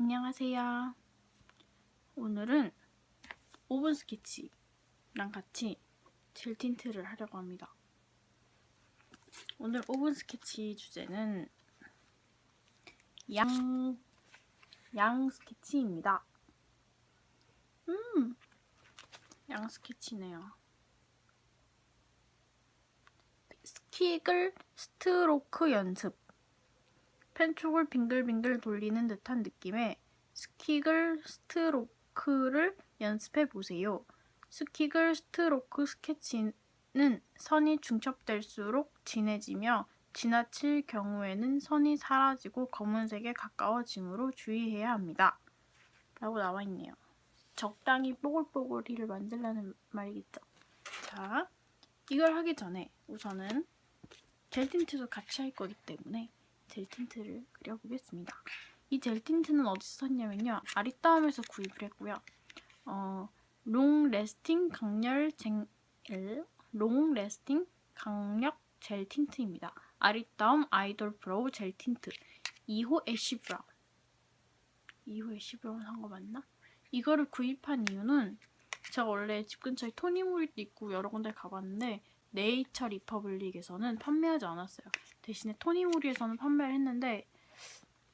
안녕하세요. 오늘은 오븐 스케치랑 같이 젤 틴트를 하려고 합니다. 오늘 오븐 스케치 주제는 양, 양 스케치입니다. 음, 양 스케치네요. 스키글 스트로크 연습. 펜촉을 빙글빙글 돌리는 듯한 느낌의 스키글 스트로크를 연습해 보세요. 스키글 스트로크 스케치는 선이 중첩될수록 진해지며 지나칠 경우에는 선이 사라지고 검은색에 가까워지므로 주의해야 합니다. 라고 나와 있네요. 적당히 뽀글뽀글이를 만들라는 말이겠죠. 자, 이걸 하기 전에 우선은 젤 틴트도 같이 할 거기 때문에 젤 틴트를 그려보겠습니다. 이 젤 틴트는 어디서 샀냐면요. 아리따움에서 구입을 했고요. 어, 롱 레스팅 강렬 쟁, 롱 레스팅 강력 젤 틴트입니다. 아리따움 아이돌 브로우 젤 틴트 2호 애쉬 브라운 2호 애쉬 브라운 한거 맞나? 이거를 구입한 이유는 제가 원래 집 근처에 토니모리도 있고 여러 군데 가봤는데 네이처 리퍼블릭에서는 판매하지 않았어요. 대신에 토니모리에서는 판매를 했는데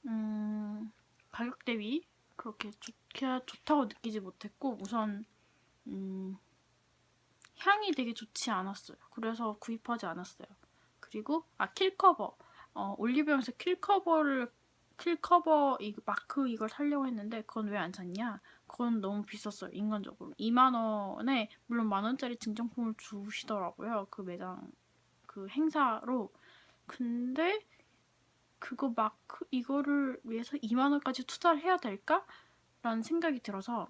음, 가격 대비 그렇게 좋게 좋다고 느끼지 못했고 우선 음, 향이 되게 좋지 않았어요. 그래서 구입하지 않았어요. 그리고 아 킬커버 어, 올리브영에서 킬커버를 킬커버 이 마크 이걸 사려고 했는데 그건 왜 안 샀냐? 그건 너무 비쌌어요 인간적으로. 2만 원에 물론 만 원짜리 증정품을 주시더라고요 그 매장 그 행사로. 근데 그거 마크 이거를 위해서 2만 원까지 투자를 해야 될까? 라는 생각이 들어서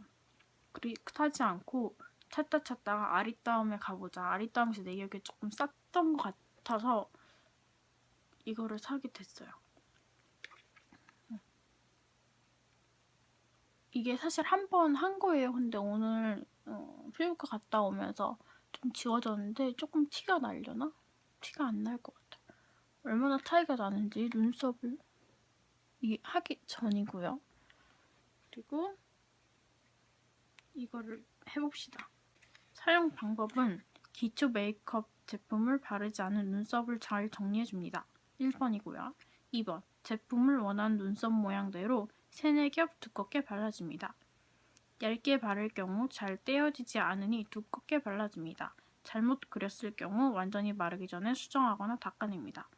그리 사지 않고 찾다 찾다가 아리따움에 가보자. 아리따움에서 내 기억에 조금 쌌던 것 같아서 이거를 사게 됐어요 이게 사실 한 번 한 거예요. 근데 오늘 어, 피부과 갔다 오면서 좀 지워졌는데 조금 티가 날려나? 티가 안 날 것 같아. 얼마나 차이가 나는지 눈썹을 이게 하기 전이고요. 그리고 이거를 해봅시다. 사용 방법은 기초 메이크업 제품을 바르지 않은 눈썹을 잘 정리해줍니다. 1번이고요. 2번 제품을 원하는 눈썹 모양대로 3, 4겹 두껍게 발라줍니다. 얇게 바를 경우 잘 떼어지지 않으니 두껍게 발라줍니다. 잘못 그렸을 경우 완전히 마르기 전에 수정하거나 닦아냅니다.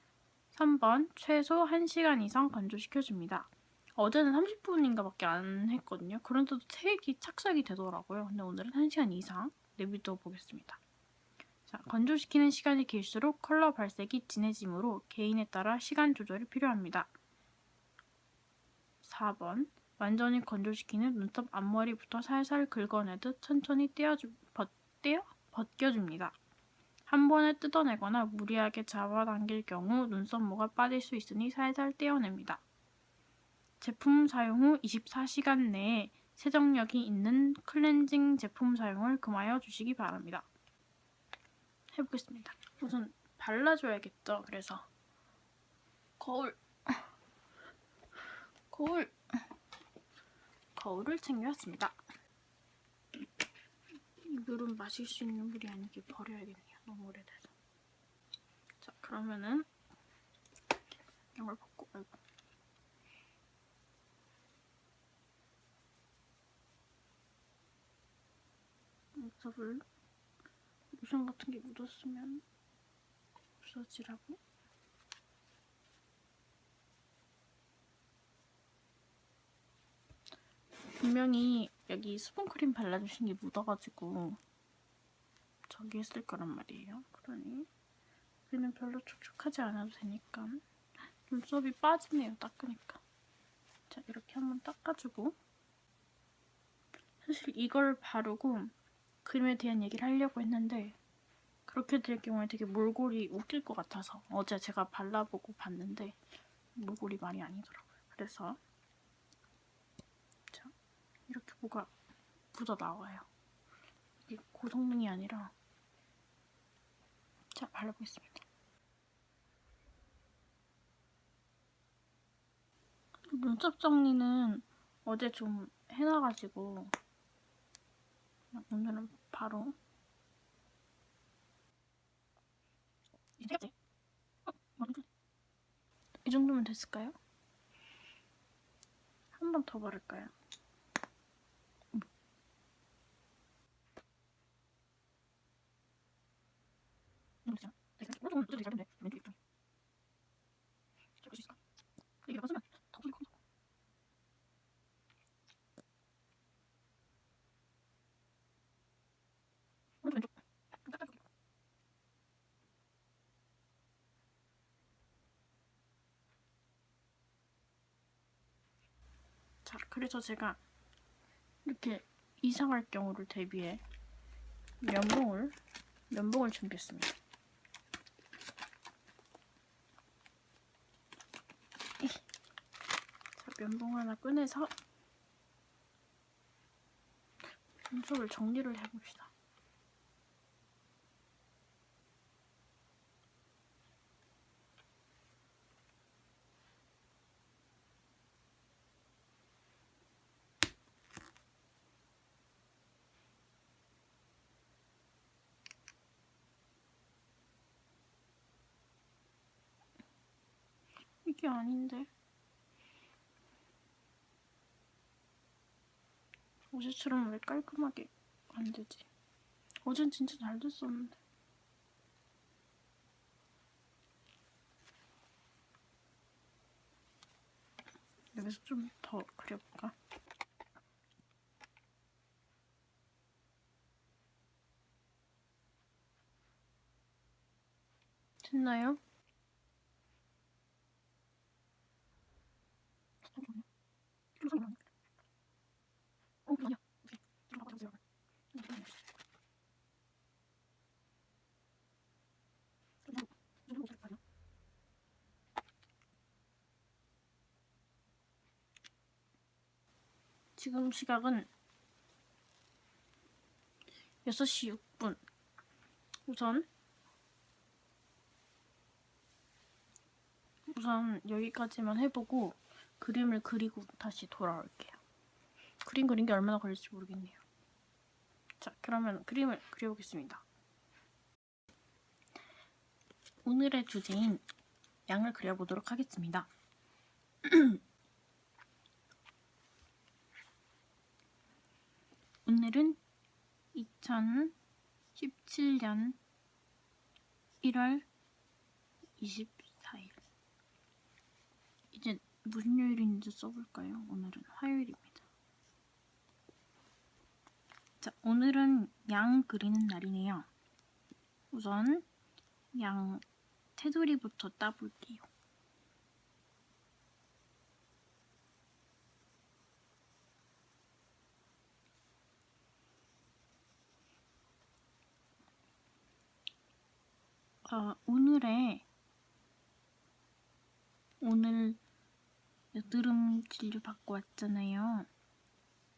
3번 최소 1시간 이상 건조시켜줍니다. 어제는 30분인가 밖에 안 했거든요. 그런데도 색이 착색이 되더라고요. 근데 오늘은 1시간 이상 내비둬 보겠습니다. 자, 건조시키는 시간이 길수록 컬러 발색이 진해지므로 개인에 따라 시간 조절이 필요합니다. 4번 완전히 건조시키는 눈썹 앞머리부터 살살 긁어내듯 천천히 떼어주, 벗, 떼어? 벗겨줍니다. 한 번에 뜯어내거나 무리하게 잡아당길 경우 눈썹모가 빠질 수 있으니 살살 떼어냅니다. 제품 사용 후 24시간 내에 세정력이 있는 클렌징 제품 사용을 금하여 주시기 바랍니다. 해보겠습니다. 우선 발라줘야겠죠. 그래서 거울 거울 거울을 챙겨왔습니다. 이 물은 마실 수 있는 물이 아니길 버려야겠네요. 너무 오래돼서. 자 그러면은 이걸 벗고 아이고. 눈썹을 로션 같은 게 묻었으면 없어지라고 분명히 여기 수분크림 발라주신 게 묻어가지고 저기 했을 거란 말이에요. 그러니 여기는 별로 촉촉하지 않아도 되니까 눈썹이 빠지네요. 닦으니까. 자 이렇게 한번 닦아주고 사실 이걸 바르고 그림에 대한 얘기를 하려고 했는데 그렇게 될 경우에 되게 몰골이 웃길 것 같아서 어제 제가 발라보고 봤는데 몰골이 많이 아니더라고요. 그래서 이렇게 뭐가 묻어 나와요. 이게 고성능이 아니라 자 발라보겠습니다. 눈썹 정리는 어제 좀 해놔가지고 오늘은 바로 이 정도면 됐을까요? 한 번 더 바를까요? 음. 모르겠어요. 내가 오른쪽은 어떻게 잘 됐네. 왼쪽 입장. 잘볼수 있을까? 이게 맞으면 더 보이고. 오른쪽 왼쪽. 좀 딱딱하게. 자, 그래서 제가 이렇게 이상할 경우를 대비해 면봉을 면봉을 준비했습니다. 이. 자, 면봉 하나 꺼내서 분석을 정리를 해봅시다. 게 아닌데. 어제처럼 왜 깔끔하게 안 되지? 어젠 진짜 잘 됐었는데. 여기서 좀 더 그려볼까? 됐나요? 어, 지금 시각은 6시 6분. 우선 우선 여기까지만 해보고 그림을 그리고 다시 돌아올게요. 그림 그린 게 얼마나 걸릴지 모르겠네요. 자, 그러면 그림을 그려보겠습니다. 오늘의 주제인 양을 그려보도록 하겠습니다. 오늘은 2017년 1월 24일. 이제 무슨 요일인지 써볼까요? 오늘은 화요일입니다. 자, 오늘은 양 그리는 날이네요. 우선 양 테두리부터 따볼게요. 어, 오늘의 오늘 여드름 진료 받고 왔잖아요.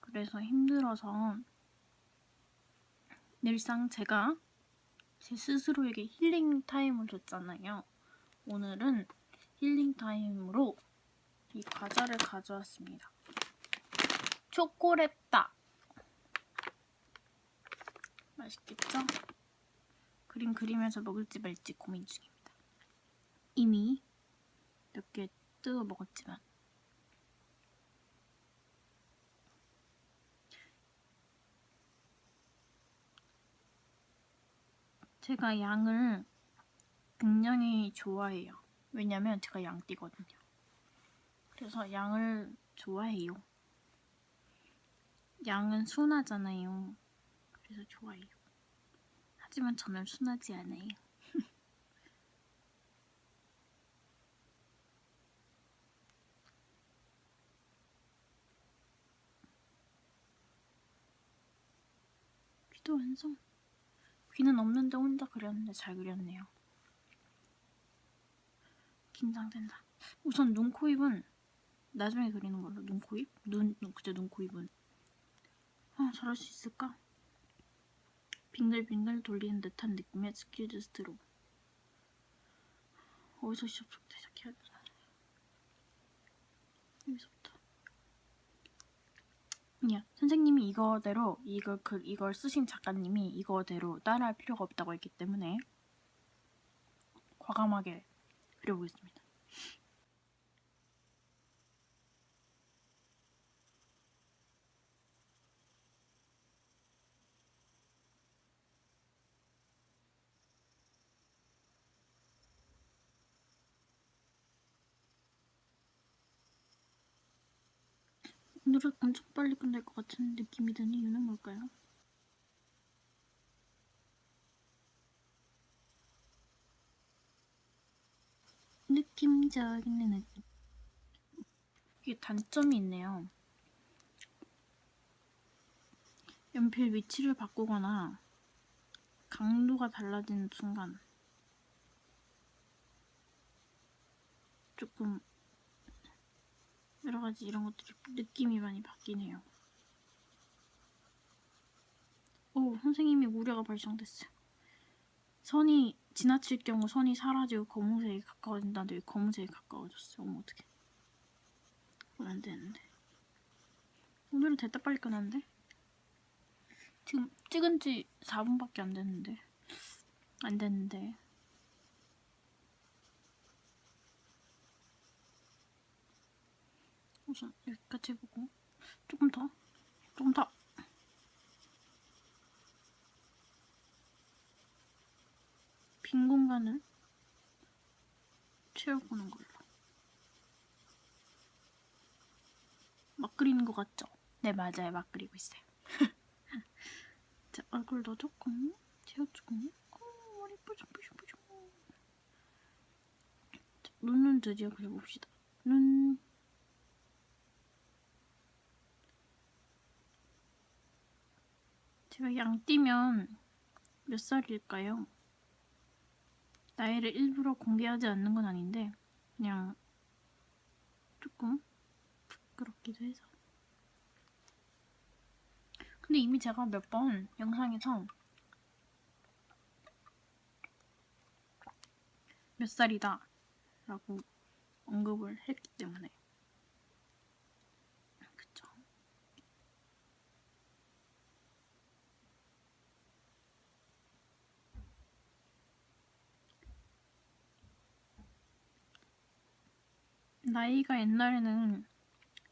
그래서 힘들어서 늘상 제가 제 스스로에게 힐링 타임을 줬잖아요. 오늘은 힐링 타임으로 이 과자를 가져왔습니다. 초콜릿다. 맛있겠죠? 그림 그리면서 먹을지 말지 고민 중입니다. 이미 몇 개 뜯어 먹었지만 제가 양을 굉장히 좋아해요. 왜냐면 제가 양띠거든요. 그래서 양을 좋아해요. 양은 순하잖아요. 그래서 좋아해요. 하지만 저는 순하지 않아요. 귀도 완성. 귀는 없는데 혼자 그렸는데 잘 그렸네요. 긴장된다. 우선 눈, 코, 입은 나중에 그리는 걸로. 눈, 코, 입? 눈, 눈 그저 눈, 코, 입은. 아, 잘할 수 있을까? 빙글빙글 돌리는 듯한 느낌의 스키드 스트로. 어디서 시작부터 시작해야 되나? 여기서부터. 아니야 선생님이 이거대로 이걸 그 이걸 쓰신 작가님이 이거대로 따라할 필요가 없다고 했기 때문에 과감하게 그려보겠습니다. 오늘은 엄청 빨리 끝날 것 같은 느낌이 드는 이유는 뭘까요? 느낌적인 느낌. 이게 단점이 있네요. 연필 위치를 바꾸거나 강도가 달라지는 순간 조금 여러 가지 이런 것들이 느낌이 많이 바뀌네요. 오, 선생님이 우려가 발생됐어요. 선이 지나칠 경우 선이 사라지고 검은색이 가까워진다는데 왜 검은색이 가까워졌어요? 어머 어떡해. 그건 안 되는데. 오늘은 됐다 빨리 끝났는데? 지금 찍은 지 4분밖에 안 됐는데. 안 됐는데. 우선 여기까지 해보고. 조금 더. 조금 더. 빈 공간을 채워보는 걸로. 막 그리는 것 같죠? 네 맞아요. 막 그리고 있어요. 자 얼굴도 조금 채워주고. 어 머리 뽀송뽀송뽀송 자, 눈은 드디어 그려봅시다. 눈 제가 양띠면 몇 살일까요? 나이를 일부러 공개하지 않는 건 아닌데 그냥 조금 부끄럽기도 해서 근데 이미 제가 몇 번 영상에서 몇 살이다 라고 언급을 했기 때문에 나이가 옛날에는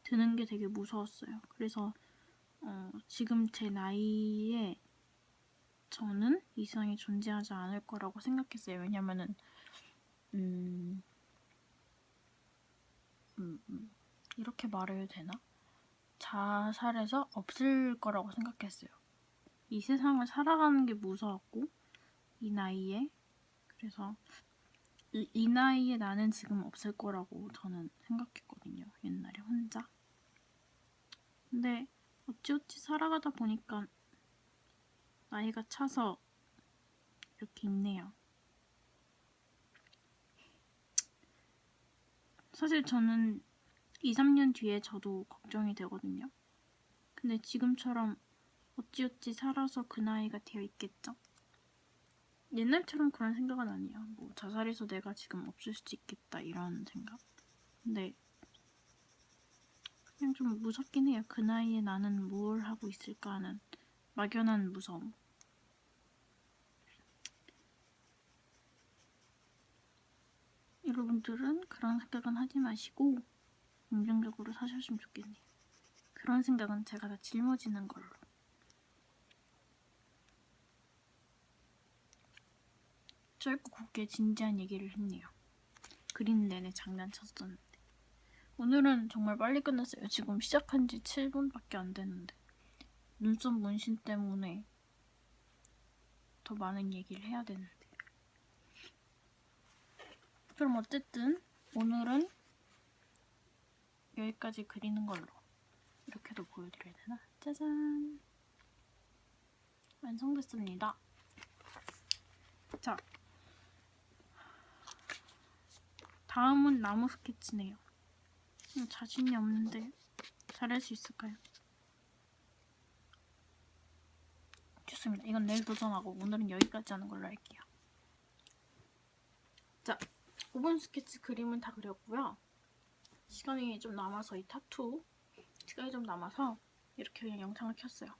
드는 게 되게 무서웠어요. 그래서 어, 지금 제 나이에 저는 이상이 존재하지 않을 거라고 생각했어요. 왜냐면은 음, 음, 음, 이렇게 말해도 되나? 자살해서 없을 거라고 생각했어요. 이 세상을 살아가는 게 무서웠고 이 나이에 그래서 이, 이 나이에 나는 지금 없을 거라고 저는 생각했거든요. 옛날에 혼자. 근데 어찌어찌 살아가다 보니까 나이가 차서 이렇게 있네요. 사실 저는 2, 3년 뒤에 저도 걱정이 되거든요. 근데 지금처럼 어찌어찌 살아서 그 나이가 되어 있겠죠? 옛날처럼 그런 생각은 아니에요. 뭐 자살해서 내가 지금 없을 수도 있겠다 이런 생각. 근데 그냥 좀 무섭긴 해요. 그 나이에 나는 뭘 하고 있을까 하는 막연한 무서움. 여러분들은 그런 생각은 하지 마시고 긍정적으로 사셨으면 좋겠네요. 그런 생각은 제가 다 짊어지는 걸로. 짧고 굵게 진지한 얘기를 했네요. 그리는 내내 장난쳤었는데. 오늘은 정말 빨리 끝났어요. 지금 시작한 지 7분밖에 안 됐는데. 눈썹 문신 때문에 더 많은 얘기를 해야 되는데. 그럼 어쨌든 오늘은 여기까지 그리는 걸로 이렇게도 보여드려야 되나? 짜잔! 완성됐습니다. 자, 다음은 나무 스케치네요. 음, 자신이 없는데 잘할 수 있을까요? 좋습니다. 이건 내일 도전하고 오늘은 여기까지 하는 걸로 할게요. 자, 5번 스케치 그림은 다 그렸고요. 시간이 좀 남아서 이 타투 시간이 좀 남아서 이렇게 그냥 영상을 켰어요.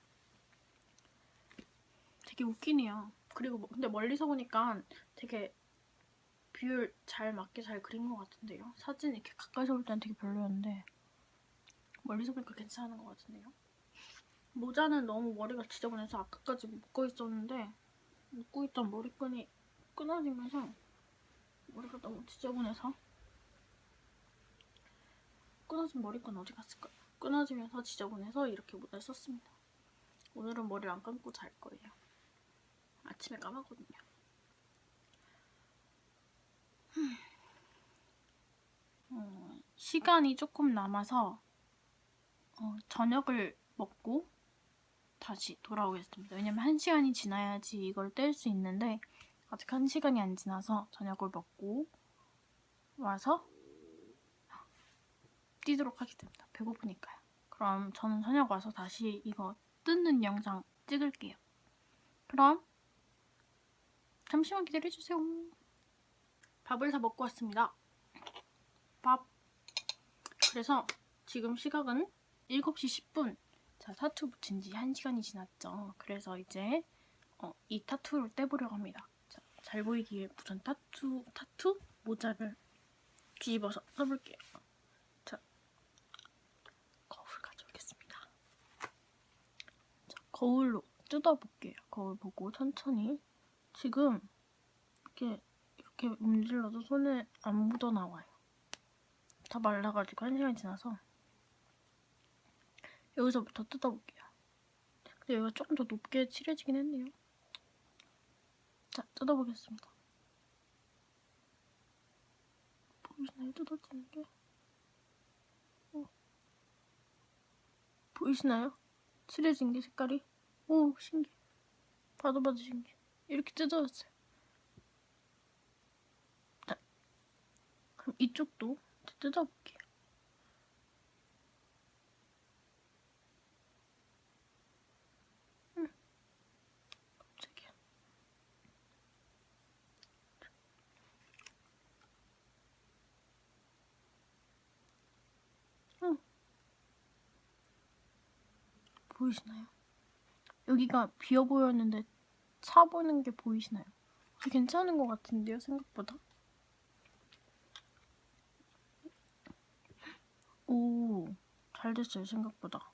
되게 웃기네요. 그리고 뭐- 근데 멀리서 보니까 되게 비율 잘 맞게 잘 그린 것 같은데요. 사진 이렇게 가까이서 볼 때는 되게 별로였는데 멀리서 보니까 괜찮은 것 같은데요. 모자는 너무 머리가 지저분해서 아까까지 묶고 있었는데 묶고 있던 머리끈이 끊어지면서 머리가 너무 지저분해서 끊어진 머리끈 어디 갔을까요? 끊어지면서 지저분해서 이렇게 모자를 썼습니다. 오늘은 머리를 안 감고 잘 거예요. 아침에 감았거든요. 어, 시간이 조금 남아서 어, 저녁을 먹고 다시 돌아오겠습니다. 왜냐면 한 시간이 지나야지 이걸 뗄 수 있는데 아직 한 시간이 안 지나서 저녁을 먹고 와서 뛰도록 하겠습니다. 배고프니까요. 그럼 저는 저녁 와서 다시 이거 뜯는 영상 찍을게요. 그럼 잠시만 기다려주세요. 밥을 다 먹고 왔습니다. 밥. 그래서 지금 시각은 7시 10분. 자, 타투 붙인 지 1시간이 지났죠. 그래서 이제 어, 이 타투를 떼보려고 합니다. 자, 잘 보이기 위해 우선 타투, 타투 모자를 뒤집어서 써볼게요. 자, 거울 가져오겠습니다. 자, 거울로 뜯어볼게요. 거울 보고 천천히. 지금 이렇게 이렇게 문질러도 손에 안 묻어 나와요. 다 말라가지고 한 시간 지나서 여기서부터 뜯어볼게요. 근데 여기가 조금 더 높게 칠해지긴 했네요. 자, 뜯어보겠습니다. 보이시나요? 뜯어지는 게? 어. 보이시나요? 칠해진 게 색깔이? 오, 신기해. 봐도 봐도 신기해. 이렇게 뜯어졌어요. 자, 그럼 이쪽도 뜯어볼게요. 음. 음. 보이시나요? 여기가 비어 보였는데 차 보는 게 보이시나요? 괜찮은 것 같은데요, 생각보다? 오, 잘 됐어요, 생각보다.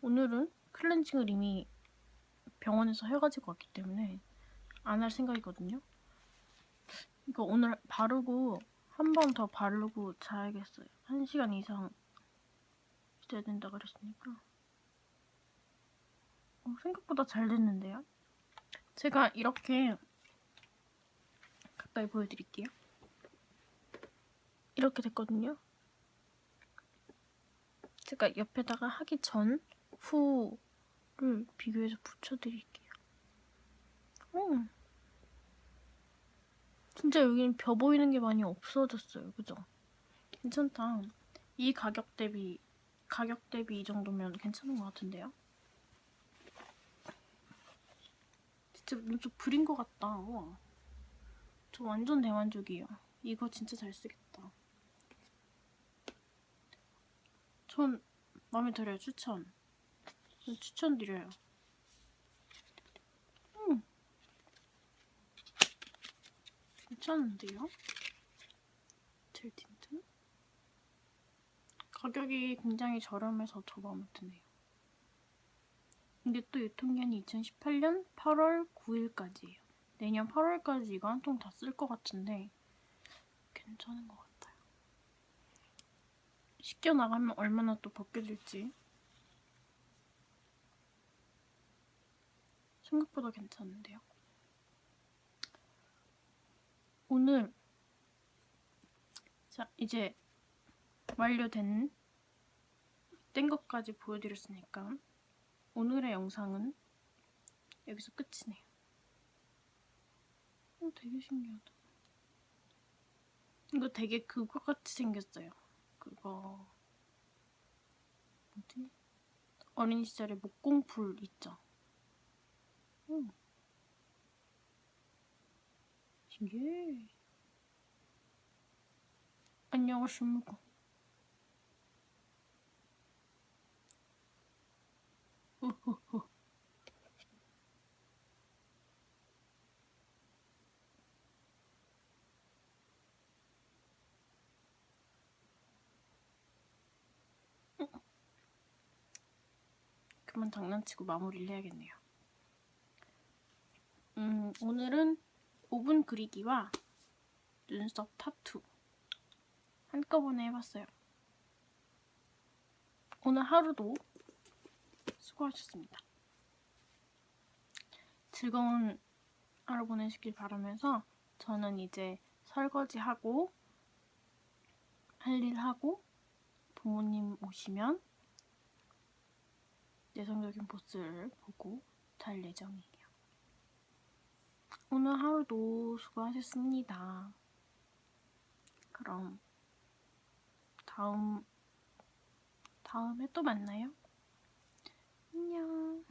오늘은 클렌징을 이미 병원에서 해가지고 왔기 때문에 안 할 생각이거든요. 이거 오늘 바르고 한 번 더 바르고 자야겠어요. 한 시간 이상 있어야 된다 그랬으니까. 어, 생각보다 잘 됐는데요. 제가 이렇게 가까이 보여드릴게요. 이렇게 됐거든요. 제가 옆에다가 하기 전, 후를 비교해서 붙여드릴게요. 오. 진짜 여기는 벼 보이는 게 많이 없어졌어요. 그죠? 괜찮다. 이 가격 대비, 가격 대비 이 정도면 괜찮은 것 같은데요? 진짜 눈좀 부린 것 같다. 우와. 저 완전 대만족이에요. 이거 진짜 잘 쓰겠다. 전 마음에 들어요. 추천. 전 추천드려요. 음. 괜찮은데요? 젤 틴트? 가격이 굉장히 저렴해서 더 마음에 드네요. 이게 또 유통기한이 2018년 8월 9일까지예요. 내년 8월까지 이거 한 통 다 쓸 것 같은데 괜찮은 것 같아요. 씻겨 나가면 얼마나 또 벗겨질지 생각보다 괜찮은데요. 오늘 자 이제 완료된 뗀 것까지 보여드렸으니까 오늘의 영상은 여기서 끝이네요. 어, 되게 신기하다. 이거 되게 그거 같이 생겼어요. 그거 뭐지? 어린 시절에 목공풀 있죠. 음. 신기해. 안녕하십니까. 그만 장난치고 마무리를 해야겠네요. 음, 오늘은 5분 그리기와 눈썹 타투 한꺼번에 해봤어요. 오늘 하루도 수고하셨습니다. 즐거운 하루 보내시길 바라면서 저는 이제 설거지하고 할 일 하고 부모님 오시면 예상적인 보스를 보고 잘 예정이에요. 오늘 하루도 수고하셨습니다. 그럼 다음 다음에 또 만나요. 안녕.